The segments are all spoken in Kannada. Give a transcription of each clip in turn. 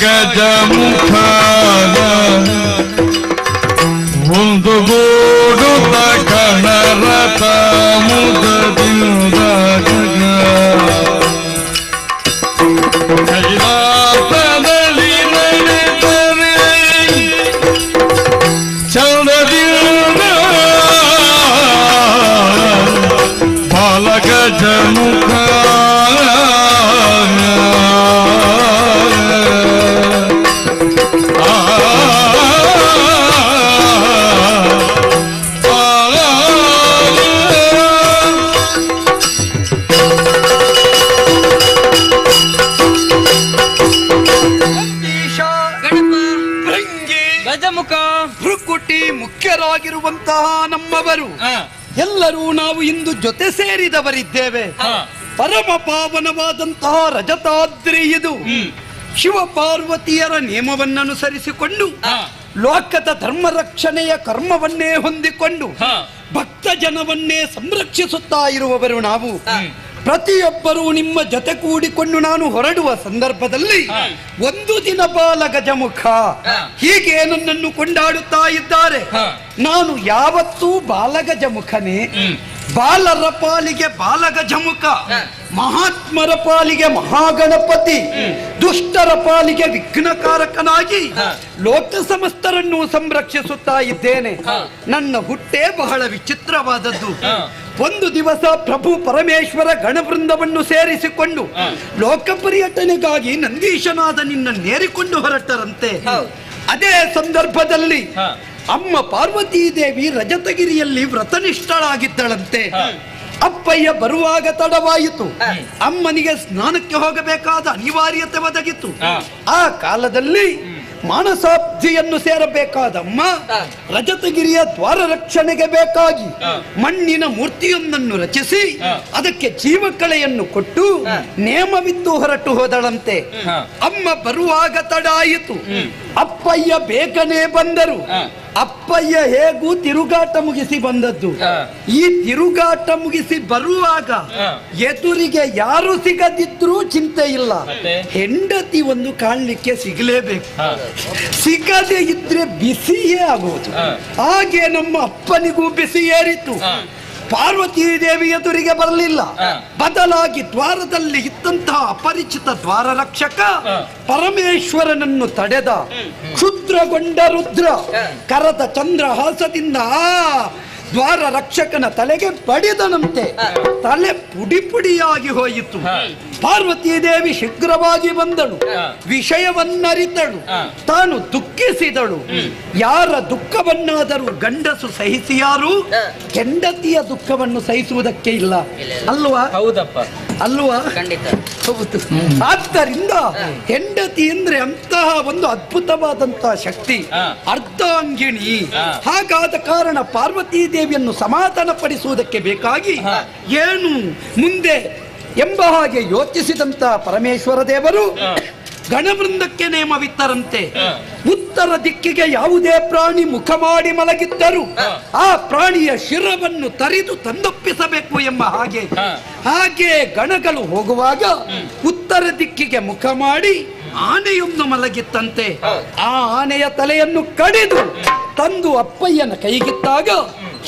जगदमुख ಎಲ್ಲರೂ ನಾವು ಇಂದು ಜೊತೆ ಸೇರಿದವರಿದ್ದೇವೆ. ಪರಮ ಪಾವನವಾದಂತಹ ರಜತಾದ್ರಿ ಇದು. ಶಿವ ಪಾರ್ವತಿಯರ ನಿಯಮವನ್ನನುಸರಿಸಿಕೊಂಡು. ಲೋಕದ ಧರ್ಮ ರಕ್ಷಣೆಯ ಕರ್ಮವನ್ನೇ ಹೊಂದಿಕೊಂಡು ಭಕ್ತ ಜನವನ್ನೇ ಸಂರಕ್ಷಿಸುತ್ತಾ ಇರುವವರು ನಾವು. ಪ್ರತಿಯೊಬ್ಬರೂ ನಿಮ್ಮ ಜೊತೆ ಕೂಡಿಕೊಂಡು ನಾನು ಹೊರಡುವ ಸಂದರ್ಭದಲ್ಲಿ ಒಂದು ದಿನ ಬಾಲ ಗಜಮುಖ ಹೀಗೆ ನನ್ನನ್ನು ಕೊಂಡಾಡುತ್ತಾ ಇದ್ದಾರೆ. ನಾನು ಯಾವತ್ತೂ ಬಾಲಗಜಮುಖನೇ ಗಜಮುಖನೇ ಬಾಲರ ಪಾಲಿಗೆ ಬಾಲಗಜಮುಖ ಮಹಾತ್ಮರ ಪಾಲಿಗೆ ಮಹಾಗಣಪತಿ. ದುಷ್ಟರ ಪಾಲಿಗೆ ವಿಘ್ನಕಾರಕನಾಗಿ. ಲೋಕ ಸಮಸ್ತರನ್ನು ಸಂರಕ್ಷಿಸುತ್ತಾ ಇದ್ದೇನೆ. ನನ್ನ ಹುಟ್ಟೇ ಬಹಳ ವಿಚಿತ್ರವಾದದ್ದು. ಒಂದು ದಿವಸ ಪ್ರಭು ಪರಮೇಶ್ವರ ಗಣವೃಂದವನ್ನು ಸೇರಿಸಿಕೊಂಡು. ಲೋಕ ಪರ್ಯಟನೆಗಾಗಿ ನಂದೀಶನಾದ ನಿನ್ನ ನೇರಿಕೊಂಡು ಹೊರಟರಂತೆ. ಅದೇ ಸಂದರ್ಭದಲ್ಲಿ ಅಮ್ಮ ಪಾರ್ವತೀ ದೇವಿ ರಜತಗಿರಿಯಲ್ಲಿ ವ್ರತನಿಷ್ಠಳಾಗಿದ್ದಳಂತೆ. ಅಪ್ಪಯ್ಯ ಬರುವಾಗ ತಡವಾಯಿತು. ಅಮ್ಮನಿಗೆ ಸ್ನಾನಕ್ಕೆ ಹೋಗಬೇಕಾದ ಅನಿವಾರ್ಯತೆ ಒದಗಿತು. ಆ ಕಾಲದಲ್ಲಿ ಮಾನಸಾಬ್ಧಿಯನ್ನು ಸೇರಬೇಕಾದ ಅಮ್ಮ ರಜತಗಿರಿಯ ದ್ವಾರ ರಕ್ಷಣೆಗೆ ಬೇಕಾಗಿ ಮಣ್ಣಿನ ಮೂರ್ತಿಯೊಂದನ್ನು ರಚಿಸಿ. ಅದಕ್ಕೆ ಜೀವಕಳೆಯನ್ನು ಕೊಟ್ಟು ನೇಮವಿದ್ದು ಹೊರಟು ಹೋದಳಂತೆ. ಅಮ್ಮ ಬರುವಾಗ ತಡಾಯಿತು. ಅಪ್ಪಯ್ಯ ಬೇಗನೆ ಬಂದರು. ಅಪ್ಪಯ್ಯ ಹೇಗೂ ತಿರುಗಾಟ ಮುಗಿಸಿ ಬಂದದ್ದು. ಈ ತಿರುಗಾಟ ಮುಗಿಸಿ ಬರುವಾಗ. ಎದುರಿಗೆ ಯಾರು ಸಿಗದಿದ್ರೂ ಚಿಂತೆ ಇಲ್ಲ. ಹೆಂಡತಿ ಒಂದು ಕಾಣಲಿಕ್ಕೆ ಸಿಗಲೇಬೇಕು. ಸಿಗದೆ ಇದ್ರೆ ಬಿಸಿಯೇ ಆಗುವುದು. ಹಾಗೆ ನಮ್ಮ ಅಪ್ಪನಿಗೂ ಬಿಸಿ ಏರಿತು ಪಾರ್ವತಿ ದೇವಿ ಎದುರಿಗೆ ಬರಲಿಲ್ಲ. ಬದಲಾಗಿ ದ್ವಾರದಲ್ಲಿ ಇದ್ದಂತಹ ಅಪರಿಚಿತ ದ್ವಾರ ರಕ್ಷಕ ಪರಮೇಶ್ವರನನ್ನು ತಡೆದ. ಕ್ಷುದ್ರಗೊಂಡ ರುದ್ರ ಕರದ ಚಂದ್ರಹಾಸದಿಂದ ದ್ವಾರ ರಕ್ಷಕನ ತಲೆಗೆ ಬಡಿದನಂತೆ ತಲೆ ಪುಡಿ ಪುಡಿಯಾಗಿ ಹೋಯಿತು. ಪಾರ್ವತಿ ದೇವಿ ಶೀಘ್ರವಾಗಿ ಬಂದಳು. ವಿಷಯವನ್ನರಿತಳು. ತಾನು ದುಃಖಿಸಿದಳು. ಯಾರ ದುಃಖವನ್ನಾದರೂ ಗಂಡಸು ಸಹಿಸಿಯಾರು ಹೆಂಡತಿಯ ದುಃಖವನ್ನು ಸಹಿಸುವುದಕ್ಕೆ ಇಲ್ಲ. ಅಲ್ವಾ? ಹೌದಪ್ಪ. ಅಲ್ವಾ? ಖಂಡಿತ. ಹೌದು. ಆದ್ದರಿಂದ ಹೆಂಡತಿ ಅಂದ್ರೆ ಅಂತಹ ಒಂದು ಅದ್ಭುತವಾದಂತಹ ಶಕ್ತಿ. ಅರ್ಧಾಂಗಿಣಿ. ಹಾಗಾದ ಕಾರಣ ಪಾರ್ವತೀ ದೇವಿಯನ್ನು ಸಮಾಧಾನ ಪಡಿಸುವುದಕ್ಕೆ ಬೇಕಾಗಿ ಏನು ಮುಂದೆ ಎಂಬ ಹಾಗೆ ಯೋಚಿಸಿದಂತಹ ಪರಮೇಶ್ವರ ದೇವರು. ಗಣವೃಂದಕ್ಕೆ ನೇಮವಿತ್ತರಂತೆ. ಉತ್ತರ ದಿಕ್ಕಿಗೆ ಯಾವುದೇ ಪ್ರಾಣಿ ಮುಖ ಮಾಡಿ ಮಲಗಿದ್ದರೂ ಆ ಪ್ರಾಣಿಯ ಶಿರವನ್ನು ತರಿದು ತಂದೊಪ್ಪಿಸಬೇಕು ಎಂಬ ಹಾಗೆ. ಹಾಗೆ ಗಣಗಳು ಹೋಗುವಾಗ ಉತ್ತರ ದಿಕ್ಕಿಗೆ ಮುಖ ಮಾಡಿ ಆನೆಯೊಂದು ಮಲಗಿತ್ತಂತೆ. ಆ ಆನೆಯ ತಲೆಯನ್ನು ಕಡಿದು ತಂದು ಅಪ್ಪಯ್ಯನ ಕೈಗಿತ್ತಾಗ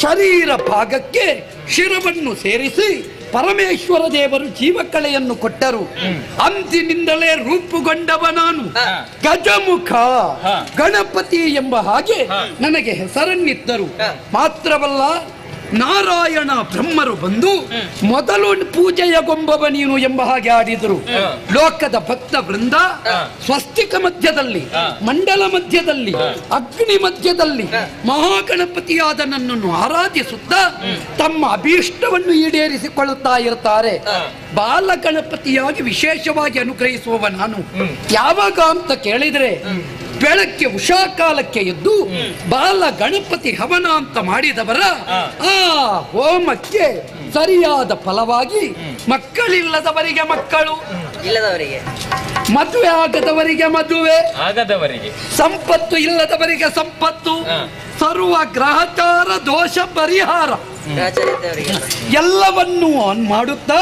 ಶರೀರ ಭಾಗಕ್ಕೆ ಶಿರವನ್ನು ಸೇರಿಸಿ ಪರಮೇಶ್ವರ ದೇವರು ಜೀವಕಳೆಯನ್ನು ಕೊಟ್ಟರು. ಅಂದಿನಿಂದಲೇ ರೂಪುಗೊಂಡವ ನಾನು. ಗಜಮುಖ ಗಣಪತಿ ಎಂಬ ಹಾಗೆ ನನಗೆ ಹೆಸರನ್ನಿತ್ತರು ಮಾತ್ರವಲ್ಲ ನಾರಾಯಣ ಬ್ರಹ್ಮರು ಬಂದು ಮೊದಲು ಪೂಜೆಯ ಗೊಂಬವ ನೀನು ಎಂಬ ಹಾಗೆ ಆಡಿದರು. ಲೋಕದ ಭಕ್ತ ವೃಂದ. ಸ್ವಸ್ತಿಕ ಮಧ್ಯದಲ್ಲಿ ಮಂಡಲ ಮಧ್ಯದಲ್ಲಿ ಅಗ್ನಿ ಮಧ್ಯದಲ್ಲಿ ಮಹಾಗಣಪತಿಯಾದ ನನ್ನನ್ನು ಆರಾಧಿಸುತ್ತಾ ತಮ್ಮ ಅಭೀಷ್ಟವನ್ನು ಈಡೇರಿಸಿಕೊಳ್ಳುತ್ತಾ ಇರುತ್ತಾರೆ. ಬಾಲಗಣಪತಿಯಾಗಿ ವಿಶೇಷವಾಗಿ ಅನುಗ್ರಹಿಸುವವ ನಾನು. ಯಾವಾಗ ಅಂತ ಕೇಳಿದ್ರೆ ಬೆಳಗ್ಗೆ ಉಷಾಕಾಲಕ್ಕೆ ಎದ್ದು ಬಾಲ ಗಣಪತಿ ಹವನ ಅಂತ ಮಾಡಿದವರ ಆ. ಹೋಮಕ್ಕೆ ಸರಿಯಾದ ಫಲವಾಗಿ ಮಕ್ಕಳಿಲ್ಲದವರಿಗೆ ಮಕ್ಕಳು ಇಲ್ಲದವರಿಗೆ. ಮದುವೆ ಆಗದವರಿಗೆ ಮದುವೆ ಆಗದವರಿಗೆ. ಸಂಪತ್ತು ಇಲ್ಲದವರಿಗೆ ಸಂಪತ್ತು ಸರ್ವ ಗ್ರಹಚಾರ ದೋಷ ಪರಿಹಾರ. ಎಲ್ಲವನ್ನೂ ಆನ್ ಮಾಡುತ್ತಾ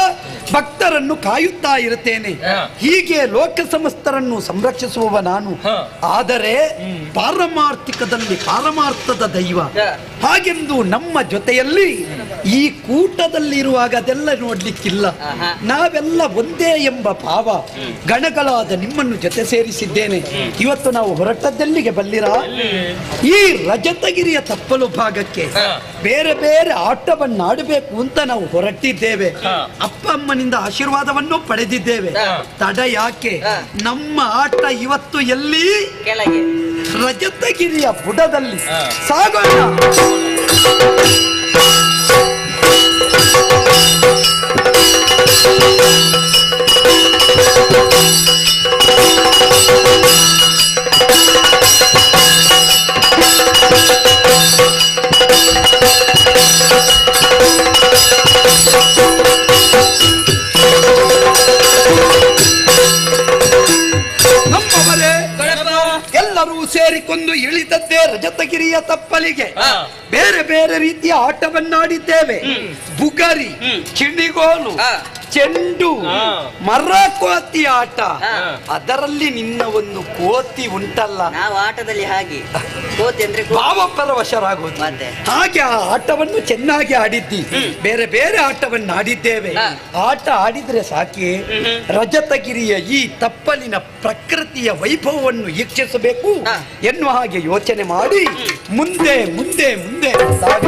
ಭಕ್ತರನ್ನು ಕಾಯುತ್ತಾ ಇರುತ್ತೇನೆ. ಹೀಗೆ ಲೋಕ ಸಮಸ್ತರನ್ನು ಸಂರಕ್ಷಿಸುವವ ನಾನು. ಆದರೆ ಪಾರಮಾರ್ಥಿಕದಲ್ಲಿ ಪಾರಮಾರ್ಥದ ದೈವ. ಹಾಗೆಂದು ನಮ್ಮ ಜೊತೆಯಲ್ಲಿ ಈ ಕೂಟದಲ್ಲಿರುವಾಗ ಅದೆಲ್ಲ ನೋಡ್ಲಿಕ್ಕಿಲ್ಲ. ನಾವೆಲ್ಲ ಒಂದೇ ಎಂಬ ಭಾವ. ಗಣಗಳಾದ ನಿಮ್ಮನ್ನು ಜೊತೆ ಸೇರಿಸಿದ್ದೇನೆ. ಇವತ್ತು ನಾವು ಹೊರಟದ್ದೆಲ್ಲಿಗೆ ಬಲ್ಲಿರ? ಈ ರಜತಗಿರಿಯ ತಪ್ಪಲು ಭಾಗಕ್ಕೆ ಬೇರೆ ಬೇರೆ ಬೇರೆ ಆಟವನ್ನಾಡಬೇಕು ಅಂತ ನಾವು ಹೊರಟಿದ್ದೇವೆ. ಅಪ್ಪ ಅಮ್ಮನಿಂದ ಆಶೀರ್ವಾದವನ್ನು ಪಡೆದಿದ್ದೇವೆ. ತಡ ಯಾಕೆ? ನಮ್ಮ ಆಟ ಇವತ್ತು ಎಲ್ಲಿ? ರಜತಗಿರಿಯ ಬುಡದಲ್ಲಿ. ಸಾಗೋಣ. ஆட்டவன் நாடி தேவை. ಆಟ. ಅದರಲ್ಲಿ ನಿನ್ನ ಒಂದು ಕೋತಿ ಉಂಟಲ್ಲ. ನಾವು ಆಟದಲ್ಲಿ ಹಾಗೆ. ಕೋತಿ ಅಂದ್ರೆ ಭಾವಪ್ಪರ ವಶರಾಗುವುದು ಮತ್ತೆ? ಹಾಗೆ ಆ ಆಟವನ್ನು ಚೆನ್ನಾಗಿ ಆಡಿದ್ದಿ. ಬೇರೆ ಬೇರೆ ಆಟವನ್ನು ಆಡಿದ್ದೇವೆ. ಆಟ ಆಡಿದ್ರೆ ಸಾಕಿ ರಜತಗಿರಿಯ ಈ ತಪ್ಪಲಿನ ಪ್ರಕೃತಿಯ ವೈಭವವನ್ನು ವೀಕ್ಷಿಸಬೇಕು. ಎನ್ನುವ ಹಾಗೆ ಯೋಚನೆ ಮಾಡಿ ಮುಂದೆ ಮುಂದೆ ಮುಂದೆ ಅಂದಾಗ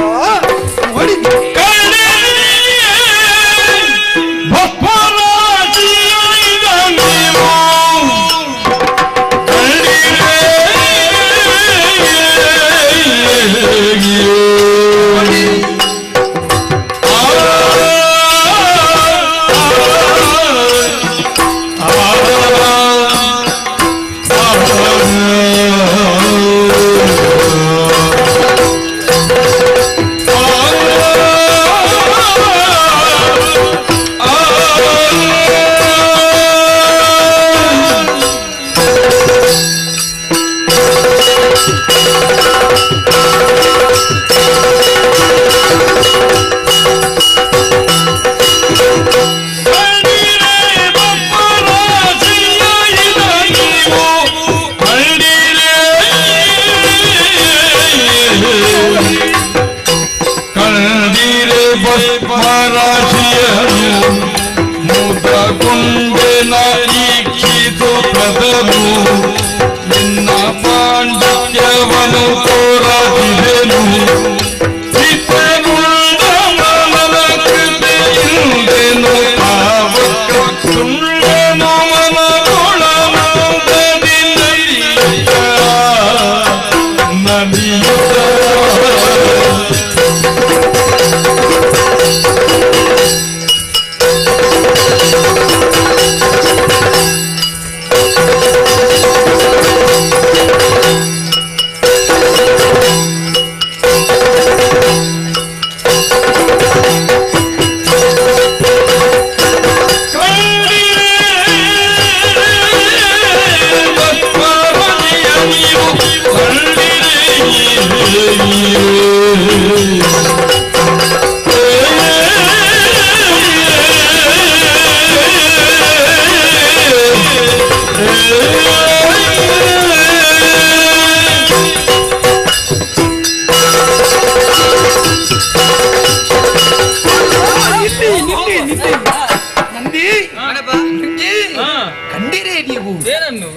ಕಂಡಿರೇ ನೀವು ಏನನ್ನು?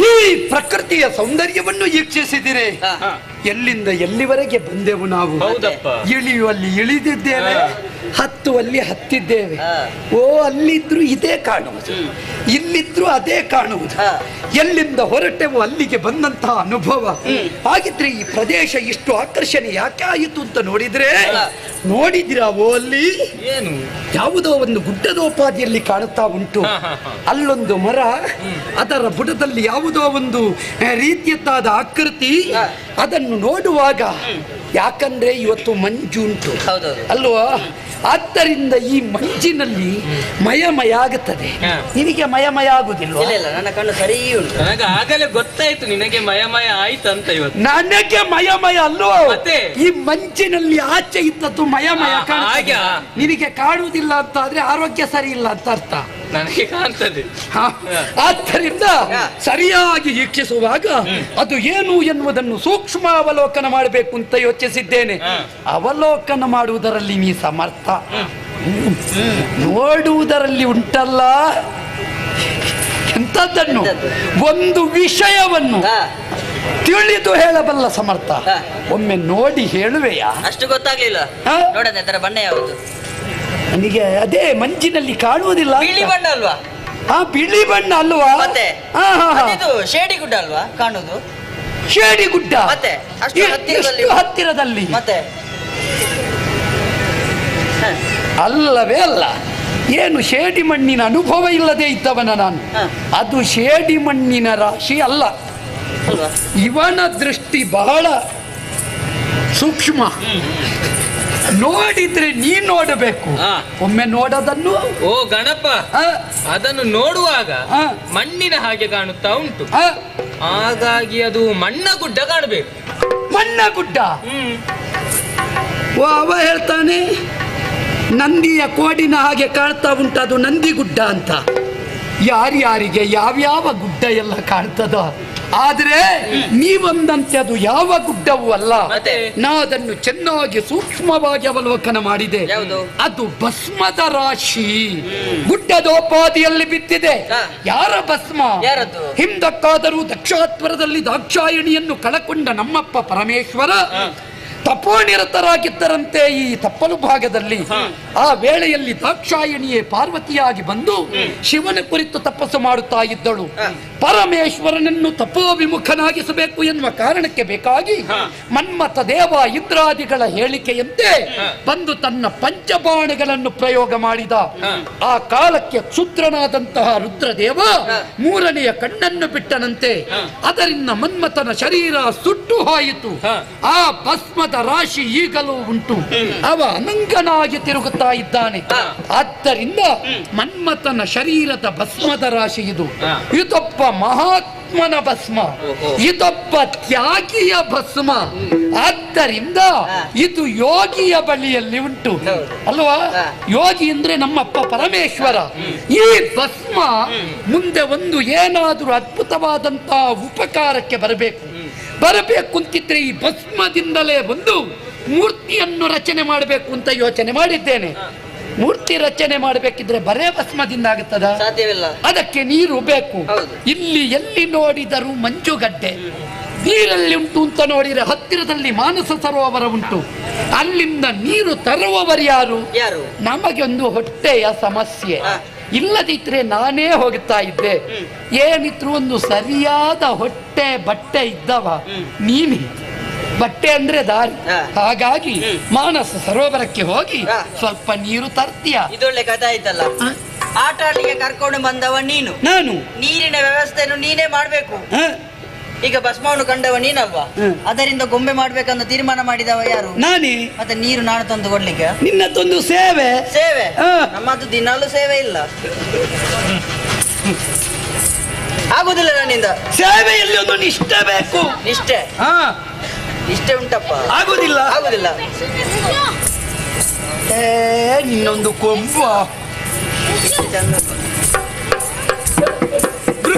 ಈ ಪ್ರಕೃತಿಯ ಸೌಂದರ್ಯವನ್ನು ವೀಕ್ಷಿಸಿದಿರೆ. ಎಲ್ಲಿಂದ ಎಲ್ಲಿವರೆಗೆ ಬಂದೆವು ನಾವು? ಇಳಿಯುವಲ್ಲಿ ಇಳಿದಿದ್ದೇವೆ. ಹತ್ತುವಲ್ಲಿ ಹತ್ತಿದ್ದೇವೆ. ಓ ಅಲ್ಲಿದ್ರು ಇದೇ ಕಾಣುವುದು. ಇಲ್ಲಿದ್ರು ಅದೇ ಕಾಣುವುದು. ಎಲ್ಲಿಂದ ಹೊರಟೆವು ಅಲ್ಲಿಗೆ ಬಂದಂತಹ ಅನುಭವ. ಹಾಗಿದ್ರೆ ಈ ಪ್ರದೇಶ ಇಷ್ಟು ಆಕರ್ಷಣೆ ಯಾಕೆ ಆಯಿತು ಅಂತ ನೋಡಿದ್ರೆ. ನೋಡಿದಿರಾ ಓ ಅಲ್ಲಿ? ಏನು? ಯಾವುದೋ ಒಂದು ಗುಡ್ಡದೋಪಾದಿಯಲ್ಲಿ ಕಾಣುತ್ತಾ ಉಂಟು. ಅಲ್ಲೊಂದು ಮರ ಅದರ ಬುಡದಲ್ಲಿ ಯಾವುದೋ ಒಂದು ರೀತಿಯದ್ದಾದ ಆಕೃತಿ. ಅದನ್ನು ನೋಡುವಾಗ ಯಾಕಂದ್ರೆ ಇವತ್ತು ಮಂಜು ಉಂಟು. ಹೌದೌದು. ಅಲ್ವಾ? ಆದ್ದರಿಂದ ಈ ಮಂಜಿನಲ್ಲಿ ಮಯಮಯ ಆಗುತ್ತದೆ. ನಿನಗೆ ಮಯಮಯ ಆಗುದಿಲ್ಲ ಇಲ್ಲ ಇಲ್ಲ ನನ್ನ ಕಣ್ಣು ಸರಿ ಉಂಟು. ನನಗೆ ಆಗಲೇ ಗೊತ್ತಾಯ್ತು ನಿನಗೆ ಮಯಮಯ ಆಯ್ತಂತ ಇವತ್ತು. ನನಗೆ ಮಯಮಯ ಅಲ್ವಾ ಈ ಮಂಜಿನಲ್ಲಿ ಆಚೆ ಇದ್ದದ್ದು ಮಯಮಯ. ಹಾಗಾ? ನಿನಗೆ ಕಾಣುವುದಿಲ್ಲ ಅಂತ ಆದ್ರೆ ಆರೋಗ್ಯ ಸರಿ ಇಲ್ಲ ಅಂತ ಅರ್ಥ. ನನಗೆ ಕಾಣ್ತದೆ. ಆದ್ದರಿಂದ ಸರಿಯಾಗಿ ವೀಕ್ಷಿಸುವಾಗ ಅದು ಏನು ಎನ್ನುವುದನ್ನು ಸೂಕ್ಷ್ಮ ಅವಲೋಕನ ಮಾಡಬೇಕು ಅಂತ ಯೋಚಿಸಿದ್ದೇನೆ. ಅವಲೋಕನ ಮಾಡುವುದರಲ್ಲಿ ನೀ ಸಮರ್ಥ. ನೋಡುವುದರಲ್ಲಿ ಉಂಟಲ್ಲ? ಎಂತದ್ದನ್ನು ಎಂತದ್ದು? ಒಂದು ವಿಷಯವನ್ನು ತಿಳಿದು ಹೇಳಬಲ್ಲ ಸಮರ್ಥ. ಒಮ್ಮೆ ನೋಡಿ ಹೇಳುವೆಯಾ? ಅಷ್ಟು ಗೊತ್ತಾಗ್ಲಿಲ್ಲ. ನೋಡದೆ ನೋಡೋಣ ಬಣ್ಣ ಯಾವುದು? ನನಗೆ ಅದೇ ಮಂಜಿನಲ್ಲಿ ಕಾಣುವುದಿಲ್ಲ ಅಂತ. ಬಿಳಿ ಬಣ್ಣ ಅಲ್ವಾ? ಆ ಬಿಳಿ ಬಣ್ಣ ಅಲ್ವಾ? ಮತ್ತೆ? ಹಾ, ಹಾ, ಶೇಡಿ ಗುಡ್ಡ ಅಲ್ವಾ ಕಾಣುದು? ಶೇಡಿ ಗುಡ್ಡ? ಮತ್ತೆ? ಅಷ್ಟು ಎ- ಹತ್ತಿರದಲ್ಲಿ? ಎಷ್ಟು ಹತ್ತಿರದಲ್ಲಿ? ಮತ್ತೆ? ಹ, ಅಲ್ಲವೇ ಅಲ್ಲ. ಏನು ಶೇಡಿ ಮಣ್ಣಿನ ಅನುಭವ ಇಲ್ಲದೆ ಇದ್ದವನ ನಾನು. ಹ. ಅದು ಶೇಡಿ ಮಣ್ಣಿನ ರಾಶಿ ಅಲ್ಲ. ಅಲ್ವಾ? ಇವನ ದೃಷ್ಟಿ ಬಹಳ ಸೂಕ್ಷ್ಮ. ನೋಡಿದ್ರೆ ನೀ ನೋಡಬೇಕು. ಒಮ್ಮೆ ನೋಡೋದನ್ನು? ಓ ಗಣಪ ಅದನ್ನು ನೋಡುವಾಗ. ಮಣ್ಣಿನ ಹಾಗೆ ಕಾಣುತ್ತಾ ಉಂಟು. ಹಾಗಾಗಿ ಅದು ಮಣ್ಣ ಗುಡ್ಡ ಕಾಣಬೇಕು. ಮಣ್ಣ ಗುಡ್ಡ? ಓ ಅವ ಹೇಳ್ತಾನೆ ನಂದಿಯ ಕೋಡಿನ ಹಾಗೆ ಕಾಣ್ತಾ ಉಂಟು ಅದು ನಂದಿ ಗುಡ್ಡ ಅಂತ. ಯಾರ್ಯಾರಿಗೆ ಯಾವ್ಯಾವ ಗುಡ್ಡ ಎಲ್ಲ ಕಾಣ್ತದ? ಆದ್ರೆ ನೀವಂದಂತೆ ಅದು ಯಾವ ಗುಡ್ಡವೂ ಅಲ್ಲ? ನಾ ಅದನ್ನು ಚೆನ್ನಾಗಿ ಸೂಕ್ಷ್ಮವಾಗಿ ಅವಲೋಕನ ಮಾಡಿದೆ. ಅದು ಭಸ್ಮದ ರಾಶಿ. ಗುಡ್ಡದೋಪಾದಿಯಲ್ಲಿ ಬಿದ್ದಿದೆ. ಯಾರ ಭಸ್ಮ? ಹಿಂದಕ್ಕಾದರೂ ದಕ್ಷಾತ್ವರದಲ್ಲಿ ದಾಕ್ಷಾಯಣಿಯನ್ನು ಕಳಕೊಂಡ ನಮ್ಮಪ್ಪ ಪರಮೇಶ್ವರ. ತಪೋನಿರತರಾಗಿದ್ದರಂತೆ ಈ ತಪ್ಪಲು ಭಾಗದಲ್ಲಿ ಆ ವೇಳೆಯಲ್ಲಿ ದಾಕ್ಷಾಯಣಿಯೇ ಪಾರ್ವತಿಯಾಗಿ ಬಂದು ಶಿವನ ಕುರಿತು ತಪಸ್ಸು ಮಾಡುತ್ತಾ ಇದ್ದಳು. ಪರಮೇಶ್ವರನನ್ನು ತಪೋವಿಮುಖನಾಗಿಸಬೇಕು ಎನ್ನುವ ಕಾರಣಕ್ಕೆ ಬೇಕಾಗಿ ಮನ್ಮಥ ದೇವ ಇಂದ್ರಾದಿಗಳ ಹೇಳಿಕೆಯಂತೆ ಬಂದು ತನ್ನ ಪಂಚಬಾಣಗಳನ್ನು ಪ್ರಯೋಗ ಮಾಡಿದ. ಆ ಕಾಲಕ್ಕೆ ಕ್ಷುದ್ರನಾದಂತಹ ರುದ್ರದೇವ ಮೂರನೆಯ ಕಣ್ಣನ್ನು ಬಿಟ್ಟನಂತೆ. ಅದರಿಂದ ಮನ್ಮಥನ ಶರೀರ ಸುಟ್ಟು ಹೋಯಿತು. ಆ ಭಸ್ಮದ ರಾಶಿ ಈಗಲೂ ಉಂಟು. ಅವ ಅನಂಗನಾಗಿ ತಿರುಗುತ್ತಾ ಇದ್ದಾನೆ. ಆದ್ದರಿಂದ ಮನ್ಮಥನ ಶರೀರದ ಭಸ್ಮದ ರಾಶಿ ಇದು. ಇದೊಬ್ಬ ಮಹಾತ್ಮನ ಭಸ್ಮ. ಇದೊಬ್ಬ ತ್ಯಾಗಿಯ ಭಸ್ಮ. ಆದ್ದರಿಂದ ಇದು ಯೋಗಿಯ ಬಳಿಯಲ್ಲಿ ಉಂಟು. ಅಲ್ವಾ? ಯೋಗಿ ಅಂದ್ರೆ ನಮ್ಮಪ್ಪ ಪರಮೇಶ್ವರ. ಈ ಭಸ್ಮ ಮುಂದೆ ಒಂದು ಏನಾದರೂ ಅದ್ಭುತವಾದಂತಹ ಉಪಕಾರಕ್ಕೆ ಬರಬೇಕು. ಬರಬೇಕು ಕುಂತಿದ್ರೆ ಈ ಭಸ್ಮದಿಂದಲೇ ಬಂದು ಮೂರ್ತಿಯನ್ನು ರಚನೆ ಮಾಡಬೇಕು ಅಂತ ಯೋಚನೆ ಮಾಡಿದ್ದೇನೆ. ಮೂರ್ತಿ ರಚನೆ ಮಾಡಬೇಕಿದ್ರೆ ಬರೇ ಭಸ್ಮದಿಂದ ಆಗುತ್ತದ? ಅದಕ್ಕೆ ನೀರು ಬೇಕು. ಇಲ್ಲಿ ಎಲ್ಲಿ ನೋಡಿದರೂ ಮಂಜುಗಡ್ಡೆ. ನೀರಲ್ಲಿ ಉಂಟು ಅಂತ ನೋಡಿದ್ರೆ ಹತ್ತಿರದಲ್ಲಿ ಮಾನಸ ಸರೋವರ ಉಂಟು. ಅಲ್ಲಿಂದ ನೀರು ತರುವವರು ಯಾರು? ನಮಗೆ ಒಂದು ಹೊಟ್ಟೆಯ ಸಮಸ್ಯೆ. ಇಲ್ಲದಿದ್ರೆ ನಾನೇ ಹೋಗ್ತಾ ಇದ್ದೆ. ಏನಿದ್ರು ಒಂದು ಸರಿಯಾದ ಹೊಟ್ಟೆ ಬಟ್ಟೆ ಇದ್ದವ. ನೀನೆ. ಬಟ್ಟೆ ಅಂದ್ರೆ ದಾರಿ. ಹಾಗಾಗಿ ಮಾನಸ ಸರೋವರಕ್ಕೆ ಹೋಗಿ ಸ್ವಲ್ಪ ನೀರು ತರ್ತೀಯ. ಇದೊಳ್ಳೆ ಕಥೆ ಆಯ್ತಲ್ಲ? ಆಟ ಕರ್ಕೊಂಡು ಬಂದವ ನೀನು. ನಾನು. ನೀರಿನ ವ್ಯವಸ್ಥೆಯನ್ನು ನೀನೇ ಮಾಡ್ಬೇಕು? ಈಗ ಭಸ್ಮವನ್ನು ಕಂಡವ ನೀನಲ್ವಾ ಅದರಿಂದ ಗೊಂಬೆ ಮಾಡ್ಬೇಕಂತ ತೀರ್ಮಾನ ಮಾಡಿದವ ಯಾರು? ನಾನೇ. ಮತ್ತೆ ನೀರು ನಾನು ತಂದು ಕೊಡ್ಲಿಕ್ಕೆ? ನಿನ್ನದೊಂದು ಸೇವೆ. ಸೇವೆ. ನಮ್ಮದು ದಿನಾಲು ಸೇವೆ ಇಲ್ಲ. ಆಗುದಿಲ್ಲ ನನ್ನಿಂದ. ಸೇವೆಯಲ್ಲಿ ಒಂದು ನಿಷ್ಠೆ ಬೇಕು. ನಿಷ್ಠೆ? ಹಾ. ನಿಷ್ಠೆ ಉಂಟಪ್ಪ. ಆಗುದಿಲ್ಲ. ಆಗುದಿಲ್ಲ. ಏ ನಿನ್ನೊಂದು ಕೊಂಬ.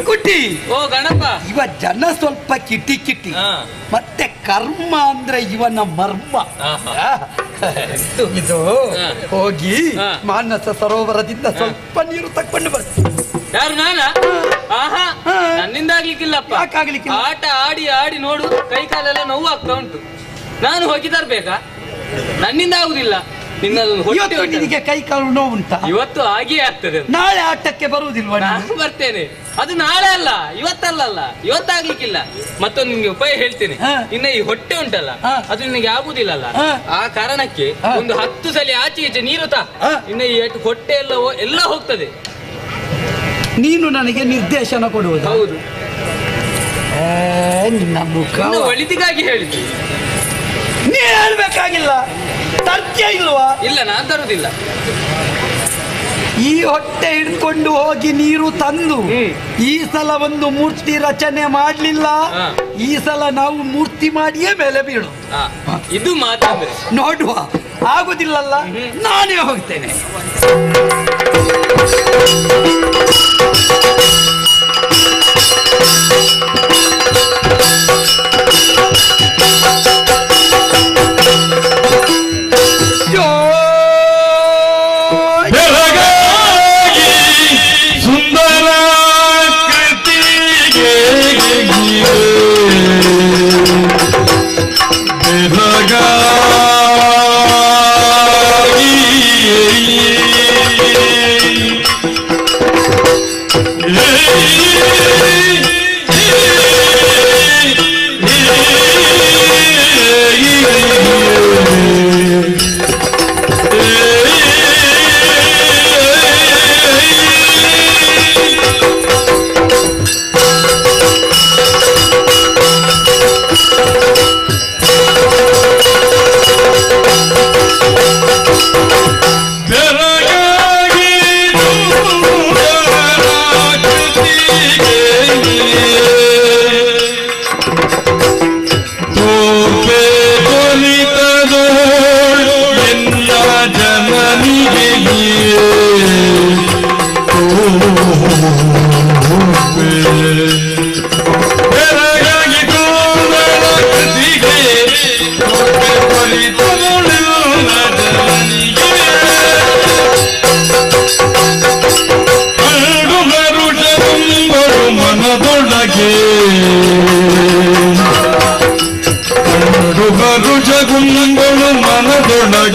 ಬೃಕುಟಿ ಓ ಗಣಪ. ಇವ ಜನ ಸ್ವಲ್ಪ ಕಿಟ್ಟಿ ಕಿಟ್ಟಿ. ಮತ್ತೆ ಕರ್ಮ ಅಂದ್ರೆ ಇವನ ಮರ್ಮ. ಇದು ಹೋಗಿ ಮಾನಸ ಸರೋವರದಿಂದ ಸ್ವಲ್ಪ ನೀರು ತಕೊಂಡು ಬಸ್. ಯಾರು ನಾನ? ಆಹಾ. ನನ್ನಿಂದ ಆಗ್ಲಿಕ್ಕಿಲ್ಲಪ್ಪ. ಆಗ್ಲಿಕ್ಕೆ ಆಟ ಆಡಿ ಆಡಿ ನೋಡು ಕೈ ಕಾಲೆಲ್ಲ ನೋವು ಆಗ್ತಾ ಉಂಟು. ನಾನು ಹೋಗಿ ತರ್ಬೇಕಾ? ನನ್ನಿಂದ ಆಗುದಿಲ್ಲ. ನಿನ್ನ ಕೈ ಕಾಲು ನೋವುಂಟಾ ಇವತ್ತು ಹಾಗೆ ಆಗ್ತದೆ ನಾಳೆ ಆಟಕ್ಕೆ ಬರುವುದಿಲ್ವಾ ನಾನು? ಬರ್ತೇನೆ. ಅದು ನಾಳೆ ಅಲ್ಲ ಇವತ್ತಲ್ಲ ಇವತ್ತಾಗ್ಲಿಕ್ಕಿಲ್ಲ. ಮತ್ತೊಂದು ನಿಮ್ಗೆ ಉಪಾಯ ಹೇಳ್ತೇನೆ. ಇನ್ನ ಈ ಹೊಟ್ಟೆ ಉಂಟಲ್ಲ. ಅದು ನಿನಗೆ ಆಗುದಿಲ್ಲಲ್ಲ. ಹಾ. ಆ ಕಾರಣಕ್ಕೆ ಒಂದು ಹತ್ತು ಸಲ ಆಚೆ ಈಚೆ ನೀರು ತಾ. ಇನ್ನ ಈ ಹೊಟ್ಟೆ ಎಲ್ಲ ಎಲ್ಲ ಹೋಗ್ತದೆ. ನೀನು ನನಗೆ ನಿರ್ದೇಶನ ಕೊಡುವುದು. ಹೌದು. ನಿನ್ನ ಮುಖ. ಒಳಿತಿಗಾಗಿ ಹೇಳಿದ್ರು ನೀ ಹೇಳ್ಬೇಕಾಗಿಲ್ಲ. ತರ್ಕ ಇಲ್ವಾ? ಇಲ್ಲ ನಾನ್ ತರುದಿಲ್ಲ. ಈ ಹೊಟ್ಟೆ ಹಿಡ್ಕೊಂಡು ಹೋಗಿ ನೀರು ತಂದು ಈ ಸಲ ಒಂದು ಮೂರ್ತಿ ರಚನೆ ಮಾಡ್ಲಿಲ್ಲ. ಈ ಸಲ ನಾವು ಮೂರ್ತಿ ಮಾಡಿಯೇ ಮೇಲೆ ಬೀಳು. ಇದು ಮಾತಾಡ ನೋಡುವ. ಆಗುದಿಲ್ಲಲ್ಲ. ನಾನೇ ಹೋಗ್ತೇನೆ. ಹರುಷಗುಂಬಳು ಮನದೊಳಗೆ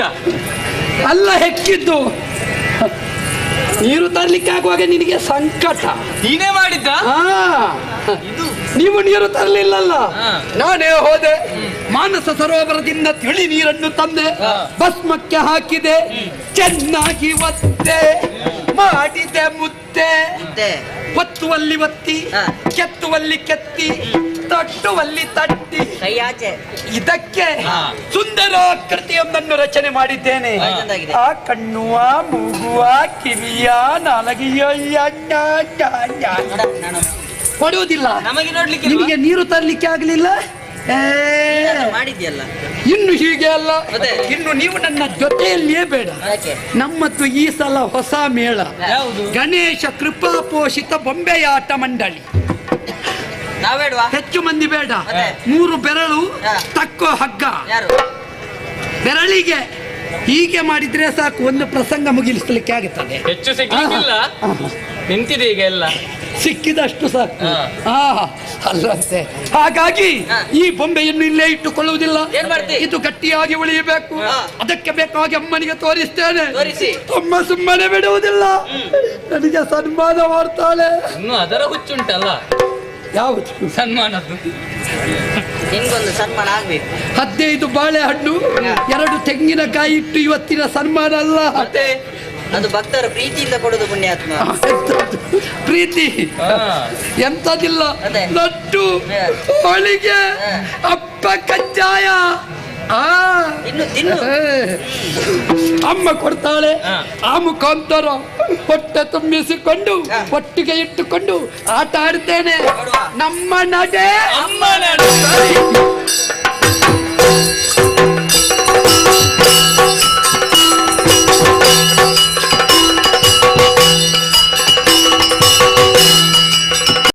ಅಲ್ಲ ಸಿಕ್ಕಿದ್ದ ಅಲ್ಲ ಹೆಕ್ಕಿದ್ದು. ನೀರು ತರ್ಲಿಕ್ಕೆ ಆಗುವಾಗ ನಿನಗೆ ಸಂಕಟ. ನೀನೇ ಮಾಡಿದ್ದ? ನೀವು ನೀರು ತರಲಿಲ್ಲಲ್ಲ. ನಾನೇ ಹೋದೆ. ಮಾನಸ ಸರೋವರದಿಂದ ತಿಳಿ ನೀರನ್ನು ತಂದೆ. ಭಸ್ಮಕ್ಕೆ ಹಾಕಿದೆ. ಚೆನ್ನಾಗಿ ಒತ್ತೆ. ಮಾಡಿದೆ ಮುತ್ತೆ. ಒತ್ತುವಲ್ಲಿ ಒತ್ತಿ. ಕೆತ್ತುವಲ್ಲಿ ಕೆತ್ತಿ. ತಟ್ಟುವಲ್ಲಿ ತಟ್ಟಿ. ಇದಕ್ಕೆ ಸುಂದರ ಸುಂದರಾಕೃತಿಯೊಂದನ್ನು ರಚನೆ ಮಾಡಿದ್ದೇನೆ. ಆ ಕಣ್ಣುವ ಮೂಗುವ ಕಿವಿಯ ನಾಲಗಿಯ ಕೊಡುವುದಿಲ್ಲ ನಮಗೆ ನೋಡ್ಲಿಕ್ಕೆ ನಿಮಗೆ ನೀರು ತರ್ಲಿಕ್ಕೆ ಆಗ್ಲಿಲ್ಲ? ಮಾಡಿದ್ಯಲ್ಲ? ಇನ್ನು ಹೀಗೆ ಅಲ್ಲ? ಇನ್ನು ನೀವು ನನ್ನ ಜೊತೆಯಲ್ಲಿಯೇ ಬೇಡ. ನಮ್ಮತ್ತು ಈ ಸಲ ಹೊಸ ಮೇಳ. ಗಣೇಶ ಕೃಪಾ ಪೋಷಿತ ಬೊಂಬೆಯಾಟ ಮಂಡಳಿ. ಹೆಚ್ಚು ಮಂದಿ ಬೇಡ. ಮೂರು ಬೆರಳು. ತಕ್ಕೋ ಹಗ್ಗ. ಬೆರಳಿಗೆ ಹೀಗೆ ಮಾಡಿದ್ರೆ ಸಾಕು ಒಂದು ಪ್ರಸಂಗ ಮುಗಿಸ್ಲಿಕ್ಕೆ ಆಗುತ್ತದೆ. ಹೆಚ್ಚು ಸಿಗ್ಲಿಕ್ಕಿಲ್ಲ. ನಿಂತಿದೆ ಈಗ ಎಲ್ಲ. ಸಿಕ್ಕಿದಷ್ಟು ಸಾಕು. ಹಾ. ಆ ಅಲ್ಲಂತೆ ಹಾಗಾಗಿ ಈ ಬೊಂಬೆಯನ್ನು ಇಲ್ಲೇ ಇಟ್ಟುಕೊಳ್ಳುವುದಿಲ್ಲ. ಏನ್ ಮಾಡ್ತಿ? ಇದು ಗಟ್ಟಿಯಾಗಿ ಉಳಿಯಬೇಕು. ಅದಕ್ಕೆ ಬೇಕಾಗಿ ಅಮ್ಮನಿಗೆ ತೋರಿಸ್ತೇನೆ. ತೋರಿಸಿ. ಅಮ್ಮ ಸುಮ್ಮನೆ ಬಿಡುವುದಿಲ್ಲ. ನನಗೆ ಸನ್ಮಾನ ಮಾಡ್ತಾಳೆ. ಇನ್ನು ಅದರ ಹುಚ್ಚುಂಟಲ್ಲ. ಯಾವುದು ಸನ್ಮಾನದ್ದು. ನಿಮ್ಗೊಂದು ಸನ್ಮಾನ ಆಗ್ಬೇಕು. ಹದಿನೈದು ಬಾಳೆಹಣ್ಣು ಎರಡು ತೆಂಗಿನಕಾಯಿ ಇಟ್ಟು ಇವತ್ತಿನ ಸನ್ಮಾನ ಅಲ್ಲ. ಮತ್ತೆ ಅದು ಭಕ್ತರ ಪ್ರೀತಿಯಿಂದ ಕೊಡುದು ಪುಣ್ಯಾತ್ಮ. ಪ್ರೀತಿ. ಹಾ. ಎಂತದಿಲ್ಲ ನಟ್ಟು. ಹೋಳಿಗೆ ಅಪ್ಪ ಕಜ್ಜಾಯ. ಅಮ್ಮ ಕೊಡ್ತಾಳೆ. ಆ ಮುಖಾಂತರ ಹೊಟ್ಟೆ ತುಂಬಿಸಿಕೊಂಡು ಹೊಟ್ಟಿಗೆ ಒಟ್ಟಿಗೆ ಇಟ್ಟುಕೊಂಡು ಆಟ ಆಡ್ತೇನೆ. ನಮ್ಮ ನಡೆ. ಅಮ್ಮ ನಡೆ.